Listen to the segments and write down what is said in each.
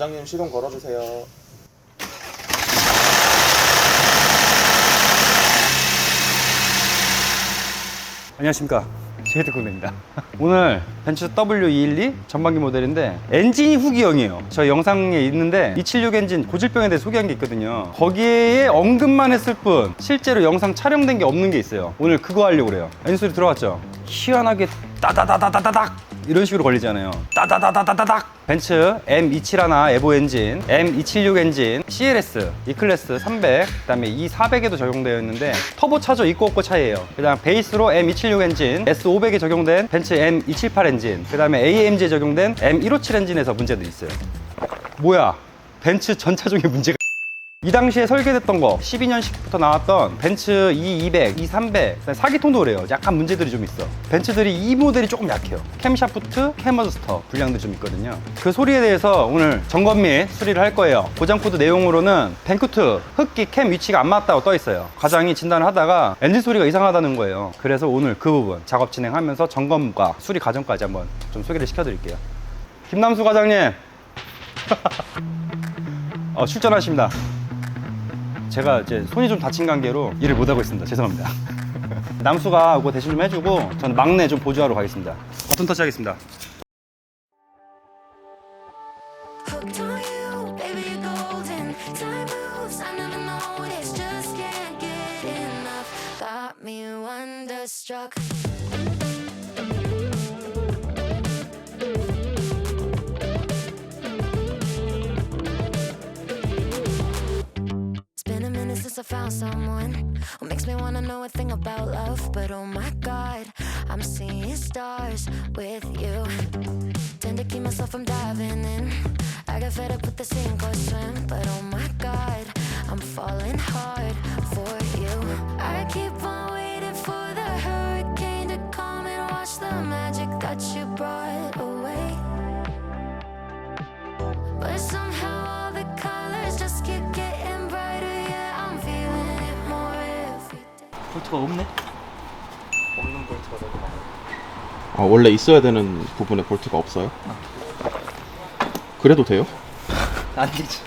과장님 시동 걸어주세요. 안녕하십니까. 제이드군입니다. 오늘 벤츠 W212 전반기 모델인데 엔진이 후기형이에요. 저 영상에 있는데 276 엔진 고질병에 대해 소개한 게 있거든요. 거기에 언급만 했을 뿐 실제로 영상 촬영된 게 없는 게 있어요. 오늘 그거 하려고 그래요. 엔진 소리 들어봤죠? 희한하게 따다다다다다닥 이런 식으로 걸리잖아요 따다다다다닥 벤츠 M271 에보 엔진, M276 엔진, CLS, E클래스 300, 그다음에 E400에도 적용되어 있는데 터보 차저 있고 없고 차이예요. 그다음 베이스로 M276 엔진, S500에 적용된 벤츠 M278 엔진, 그다음에 AMG에 적용된 M157 엔진에서 문제들이 있어요. 뭐야? 벤츠 전차종에 문제가 이 당시에 설계됐던 거 12년식부터 나왔던 벤츠 E200, E300 사기통도 그래요. 약간 문제들이 좀 있어. 벤츠들이 이 모델이 조금 약해요. 캠샤프트, 캠어스터 불량들이 좀 있거든요. 그 소리에 대해서 오늘 점검 및 수리를 할 거예요. 고장코드 내용으로는 벤쿠트 흡기 캠 위치가 안 맞다고 떠 있어요. 과장이 진단을 하다가 엔진 소리가 이상하다는 거예요. 그래서 오늘 그 부분 작업 진행하면서 점검과 수리 과정까지 한번 좀 소개를 시켜드릴게요. 김남수 과장님. 어, 출전하십니다 제가 이제 손이 좀 다친 관계로 일을 못 하고 있습니다. 죄송합니다. 남수가 그거 대신 좀 해주고 저는 막내 좀 보조하러 가겠습니다. 버튼 터치 하겠습니다. Hooked on you, baby, you're golden. Time moves, I never noticed. Just can't get enough. Got me wonderstruck. Someone who makes me wanna know a thing about love. But oh my god, I'm seeing stars with you. Tend to keep myself from diving in. I get fed up with the sink or swim, but oh my god, I'm falling hard for you. I keep on waiting for the hurricane to come and wash the magic that you brought away. But somehow 볼트가 없네? 없는 볼트가 너무 많아. 아, 원래 있어야 되는 부분에 볼트가 없어요? 그래도 돼요? 안 되지.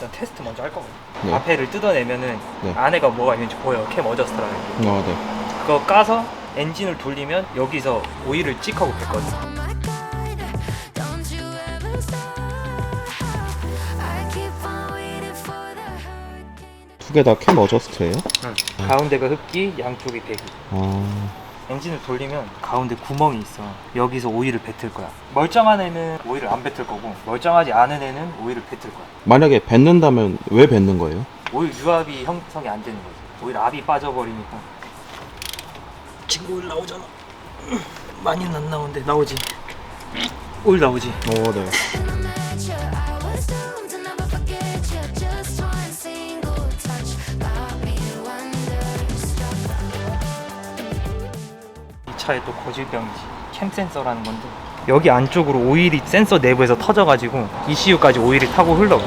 일단 테스트 먼저 할 거거든. 네. 앞에를 뜯어내면은 네. 안에가 뭐가 있는지 보여. 캠 어저스트라는 게. 아, 네. 그거 까서 엔진을 돌리면 여기서 오일을 찍하고 뱉거든. Oh my God, don't you ever stop. I keep on waiting for the hurricane. 두 개 다 캠 어저스트예요? 응. 가운데가 흡기, 양쪽이 배기. 아, 엔진을 돌리면 가운데 구멍이 있어. 여기서 오일을 뱉을 거야. 멀쩡한 애는 오일을 안 뱉을 거고 멀쩡하지 않은 애는 오일을 뱉을 거야. 만약에 뱉는다면 왜 뱉는 거예요? 오일 유압이 형성이 안 되는 거지. 오일 압이 빠져버리니까. 지금 오일 나오잖아. 많이는 안 나오는데 나오지. 오일 나오지. 어, 네. 차의 또 고질병이지. 캠 센서라는 건데 여기 안쪽으로 오일이 센서 내부에서 터져가지고 ECU까지 오일이 타고 흘러가.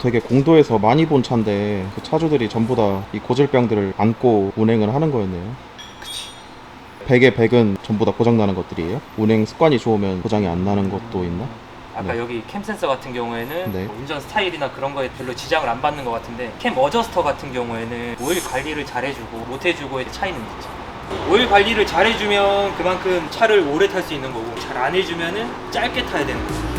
되게 공도에서 많이 본 차인데 그 차주들이 전부 다 이 고질병들을 안고 운행을 하는 거였네요. 그치. 100에 100은 전부 다 고장 나는 것들이에요? 운행 습관이 좋으면 고장이 안 나는 것도 있나? 아까 네. 여기 캠 센서 같은 경우에는 네. 뭐 운전 스타일이나 그런 거에 별로 지장을 안 받는 것 같은데 캠 어저스터 같은 경우에는 오일 관리를 잘해주고 못해주고의 차이는 있죠. 오일 관리를 잘해주면 그만큼 차를 오래 탈 수 있는 거고 잘 안 해주면은 짧게 타야 되는 거죠.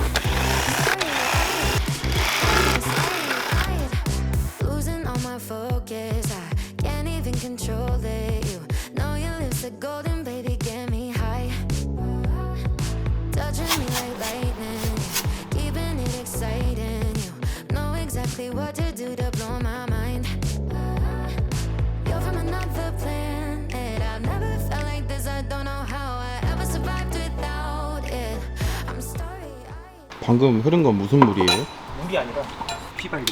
방금 흐른 건 무슨 물이에요? 물이 아니라 휘발유.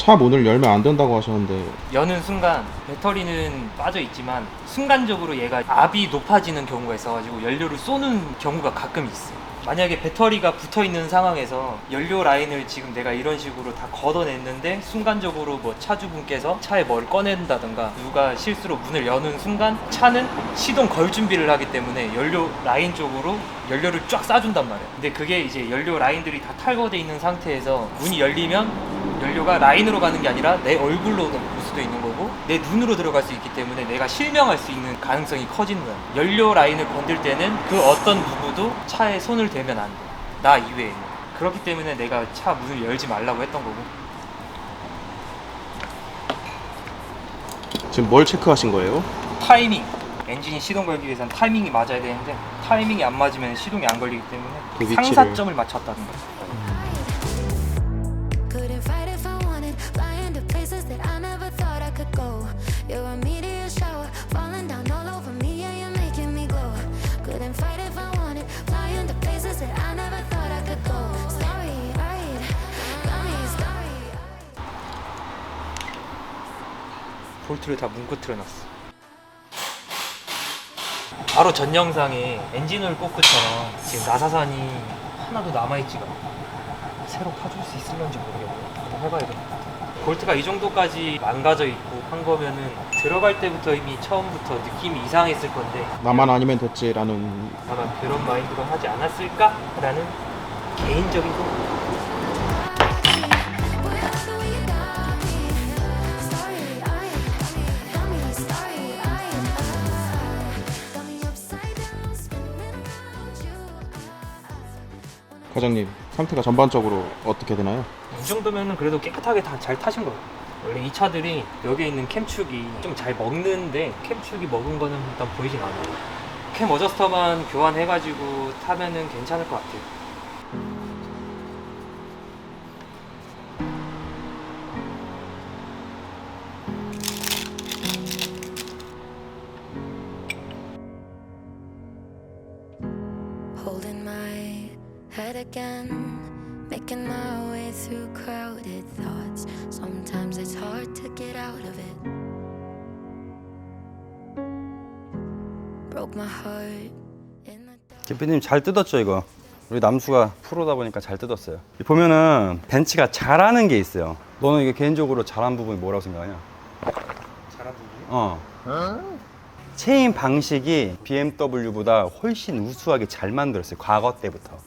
차 문을 열면 안 된다고 하셨는데 여는 순간 배터리는 빠져 있지만 순간적으로 얘가 압이 높아지는 경우가 있어가지고 연료를 쏘는 경우가 가끔 있어. 만약에 배터리가 붙어 있는 상황에서 연료 라인을 지금 내가 이런 식으로 다 걷어냈는데 순간적으로 뭐 차주분께서 차에 뭘 꺼낸다던가 누가 실수로 문을 여는 순간 차는 시동 걸 준비를 하기 때문에 연료 라인 쪽으로 연료를 쫙 쏴준단 말이야. 근데 그게 이제 연료 라인들이 다 탈거돼 있는 상태에서 문이 열리면 연료가 라인으로 가는 게 아니라 내 얼굴로 올 수도 있는 거고 내 눈으로 들어갈 수 있기 때문에 내가 실명할 수 있는 가능성이 커지는 거야. 연료 라인을 건들 때는 그 어떤 누구도 차에 손을 대면 안 돼. 나 이외에는. 그렇기 때문에 내가 차 문을 열지 말라고 했던 거고. 지금 뭘 체크하신 거예요? 타이밍. 엔진이 시동 걸기 위해서는 타이밍이 맞아야 되는데 타이밍이 안 맞으면 시동이 안 걸리기 때문에 그 위치를. 상사점을 맞췄다는 거야. 볼트를 다 문고 틀어놨어. 바로 전 영상에 엔진오일 꽂고처럼 지금 나사산이 하나도 남아있지가 않아. 새로 파줄 수 있을런지 모르겠고 한번 해봐야 돼. 볼트가 이 정도까지 망가져 있고 한 거면은 들어갈 때부터 이미 처음부터 느낌이 이상했을 건데 나만 아니면 됐지라는 아마 그런 마인드로 하지 않았을까라는 개인적인 생각. 과장님 상태가 전반적으로 어떻게 되나요? 이 정도면은 그래도 깨끗하게 다 잘 타신 거예요. 원래 이 차들이 여기에 있는 캠축이 좀 잘 먹는데 캠축이 먹은 거는 일단 보이진 않아요. 캠 어저스터만 교환해가지고 타면은 괜찮을 것 같아요. Head again, making my way through crowded thoughts. Sometimes it's hard to get out of it. Broke my heart. 대표님 잘 뜯었죠 이거 우리 남수가 프로다 보니까 잘 뜯었어요 보면은 벤츠가 잘하는 게 있어요 너는 이게 개인적으로 잘한 부분이 뭐라고 생각하냐 잘한 부분. 어 체인 방식이 BMW보다 훨씬 우수하게 잘 만들었어요 과거 때부터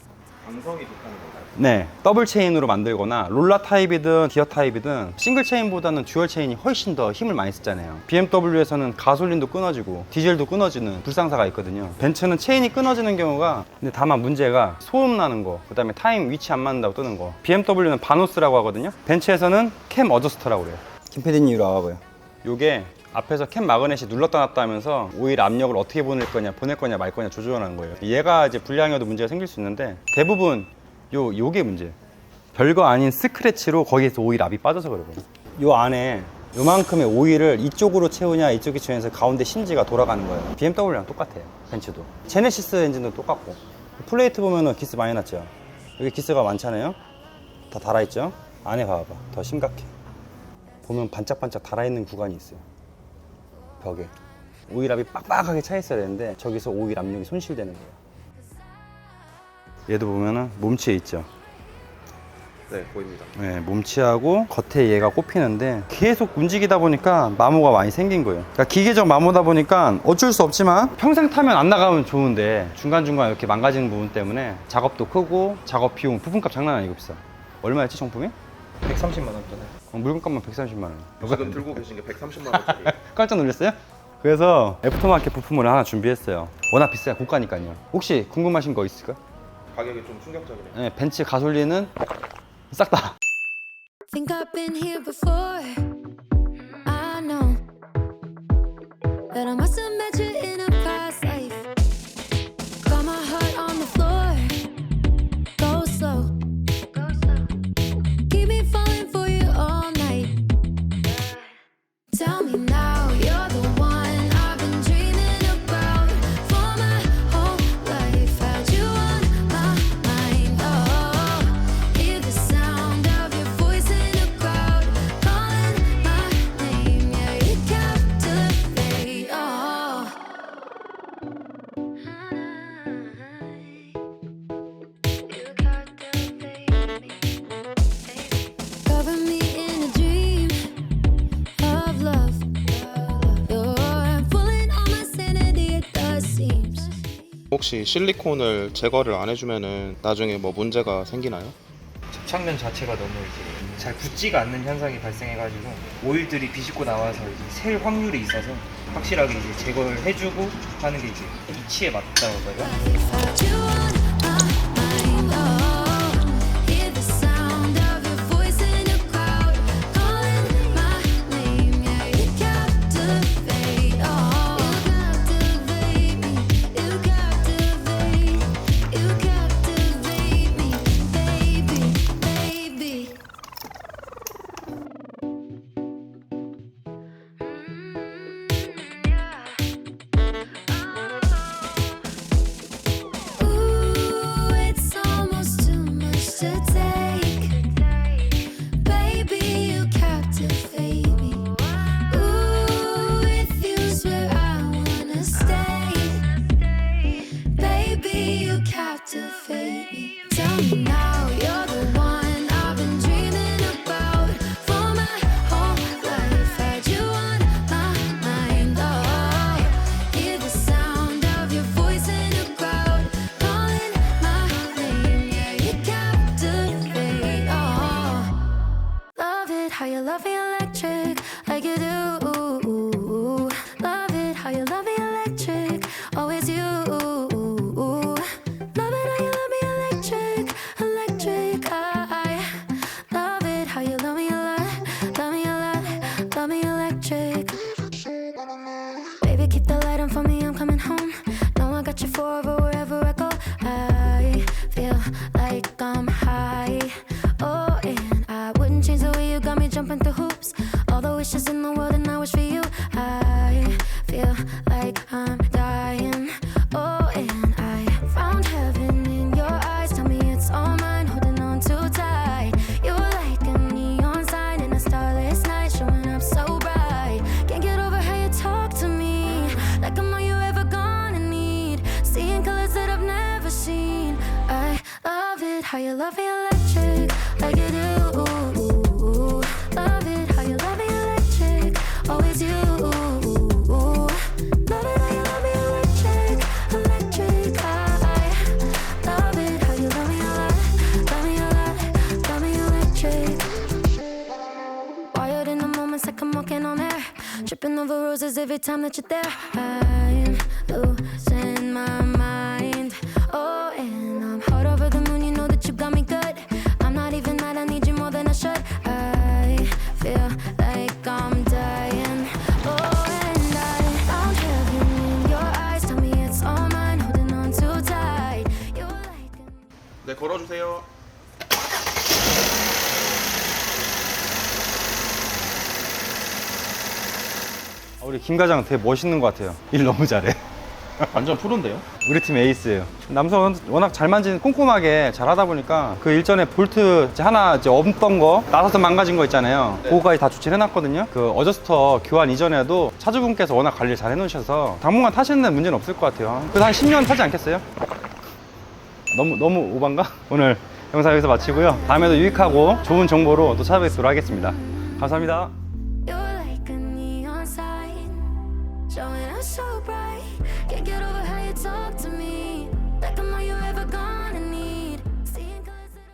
방성이 좋다는 건가요? 네, 더블 체인으로 만들거나 롤라 타입이든 기어 타입이든 싱글 체인보다는 듀얼 체인이 훨씬 더 힘을 많이 쓰잖아요. BMW에서는 가솔린도 끊어지고 디젤도 끊어지는 불상사가 있거든요. 벤츠는 체인이 끊어지는 경우가 근데 다만 문제가 소음 나는 거, 그다음에 타임 위치 안 맞는다고 뜨는 거. BMW는 바노스라고 하거든요. 벤츠에서는 캠 어저스터라고 그래요. 김 PD님 이리 와봐요. 요게 앞에서 캠 마그넷이 눌렀다 놨다 하면서 오일 압력을 어떻게 보낼 거냐, 보낼 거냐, 말 거냐 조절하는 거예요. 얘가 이제 불량이어도 문제가 생길 수 있는데 대부분 요 요게 문제. 별거 아닌 스크래치로 거기에서 오일 압이 빠져서 그러거든요. 요 안에 요만큼의 오일을 이쪽으로 채우냐 이쪽에 채우냐서 가운데 심지가 돌아가는 거예요. BMW랑 똑같아요. 벤츠도. 제네시스 엔진도 똑같고. 플레이트 보면은 기스 많이 났죠. 여기 기스가 많잖아요. 다 달아있죠. 안에 봐봐. 더 심각해. 보면 반짝반짝 달아있는 구간이 있어요. 벽에. 오일압이 빡빡하게 차 있어야 되는데 저기서 오일 압력이 손실되는 거예요. 얘도 보면은 몸치에 있죠. 네 보입니다. 네, 몸치하고 겉에 얘가 꼽히는데 계속 움직이다 보니까 마모가 많이 생긴 거예요. 그러니까 기계적 마모다 보니까 어쩔 수 없지만 평생 타면 안 나가면 좋은데 중간중간 이렇게 망가지는 부분 때문에 작업도 크고 작업 비용, 부품값 장난 아니고 비싸. 얼마였지 정품이? 130만 원짜리. 어, 물건값만 130만 원. 지금 들고 계신 게 130만 원짜리. 깜짝 놀랐어요? 그래서 애프터마켓 부품을 하나 준비했어요. 워낙 비싸요, 고가니까요. 혹시 궁금하신 거 있을까? 가격이 좀 충격적이네요. 네, 벤츠 가솔린은 싹 다. Think I've been here before. I know that I must have met you in a 혹시 실리콘을 제거를 안 해주면은 나중에 뭐 문제가 생기나요? 접착면 자체가 너무 이제 잘 붙지가 않는 현상이 발생해가지고 오일들이 비집고 나와서 이제 셀 확률이 있어서 확실하게 이제 제거를 해주고 하는 게 이제 이치에 맞다고 할까요? music. over roses every time that you're there. I'm losing my mind. Oh, and I'm hot over the moon. You know that you got me good. I'm not even mad. I need you more than I should. I feel like I'm dying. Oh, and I found heaven in your eyes. Tell me it's all mine. Holding on too tight. You're like. an- 네 걸어주세요. 우리 김 과장 되게 멋있는 것 같아요. 일 너무 잘해. 완전 프로인데요? 우리 팀 에이스예요. 남성 워낙 잘 만지는 꼼꼼하게 잘 하다 보니까 그 일전에 볼트 이제 하나 이제 없던 거 나서서 망가진 거 있잖아요. 그거까지 다 조치를 해놨거든요. 그 어저스터 교환 이전에도 차주분께서 워낙 관리를 잘 해놓으셔서 당분간 타시는 데 문제는 없을 것 같아요. 그래서 한 10년 타지 않겠어요? 너무 너무 오반가? 오늘 영상 여기서 마치고요. 다음에도 유익하고 좋은 정보로 또 찾아뵙도록 하겠습니다. 감사합니다.